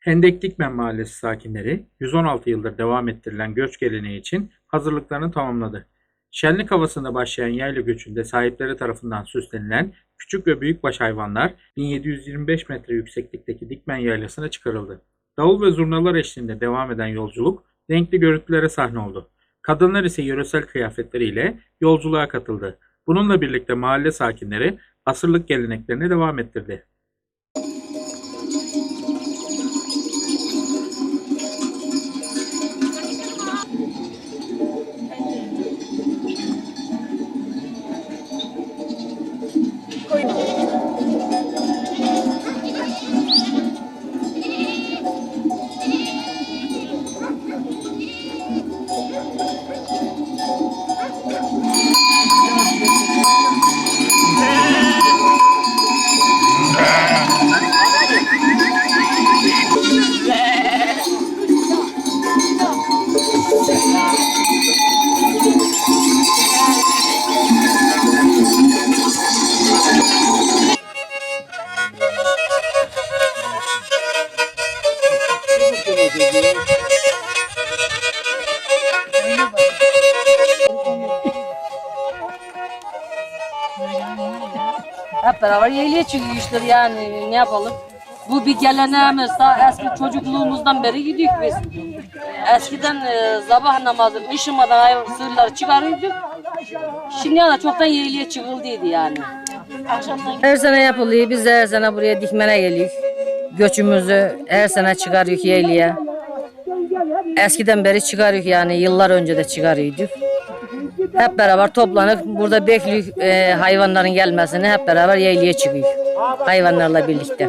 Hendek Dikmen Mahallesi sakinleri 116 yıldır devam ettirilen göç geleneği için hazırlıklarını tamamladı. Şenlik havasında başlayan yayla göçünde sahipleri tarafından süslenilen küçük ve büyükbaş hayvanlar 1725 metre yükseklikteki Dikmen Yaylası'na çıkarıldı. Davul ve zurnalar eşliğinde devam eden yolculuk renkli görüntülere sahne oldu. Kadınlar ise yöresel kıyafetleriyle yolculuğa katıldı. Bununla birlikte mahalle sakinleri asırlık geleneklerini devam ettirdi. Hep beraber yeğliye çıkıyorlar yani ne yapalım. Bu bir geleneğimiz daha eski çocukluğumuzdan beri gidiyoruz biz. Eskiden e, sabah namazı ışımadan sığırları çıkarıyorduk. Şimdi yana çoktan yeğliye çıkıldıydı yani. Her sene yapılıyor. Biz her sene buraya dikmene geliyoruz. Göçümüzü her sene çıkarıyoruz yeğliye. Eskiden beri çıkarıyoruz yani yıllar önce de çıkarıyorduk. Hep beraber toplanıp burada bekliyoruz e, hayvanların gelmesini hep beraber yeğliye çıkıyoruz. Hayvanlarla birlikte.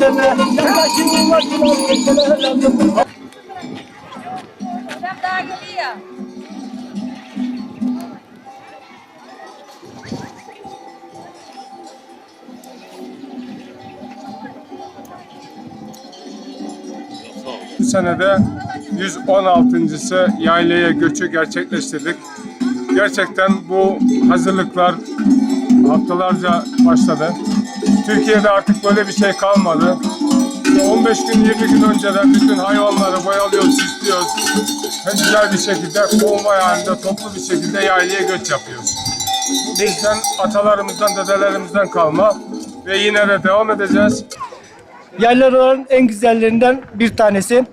Bu senede 116.sı yaylaya göçü gerçekleştirdik. Gerçekten bu hazırlıklar haftalarca başladı. Türkiye'de artık böyle bir şey kalmadı. 15 gün 20 gün önceden bütün hayvanları boyalıyoruz, süslüyoruz. Hem güzel bir şekilde konvoy halinde toplu bir şekilde yaylaya göç yapıyoruz. Bu bizden, atalarımızdan, dedelerimizden kalma ve yine de devam edeceğiz. Yaylaların en güzellerinden bir tanesi.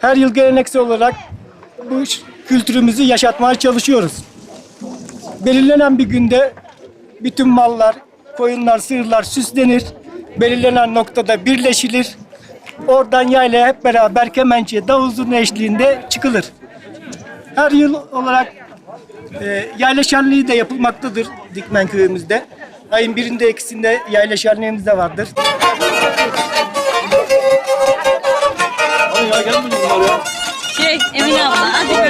Her yıl geleneksel olarak bu kültürümüzü yaşatmaya çalışıyoruz. Belirlenen bir günde bütün mallar, koyunlar, sığırlar süslenir. Belirlenen noktada birleşilir. Oradan yaylaya hep beraber kemençe, davul zurna eşliğinde çıkılır. Her yıl olarak e, yayla şenliği de yapılmaktadır Dikmen köyümüzde. Ayın birinde ikisinde yayla şenliğimiz de vardır. Şey Emine abla hadi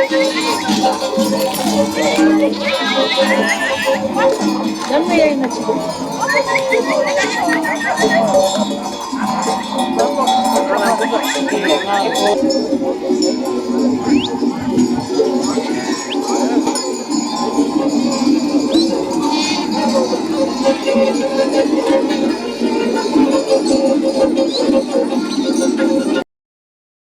Yan mo yan na siya.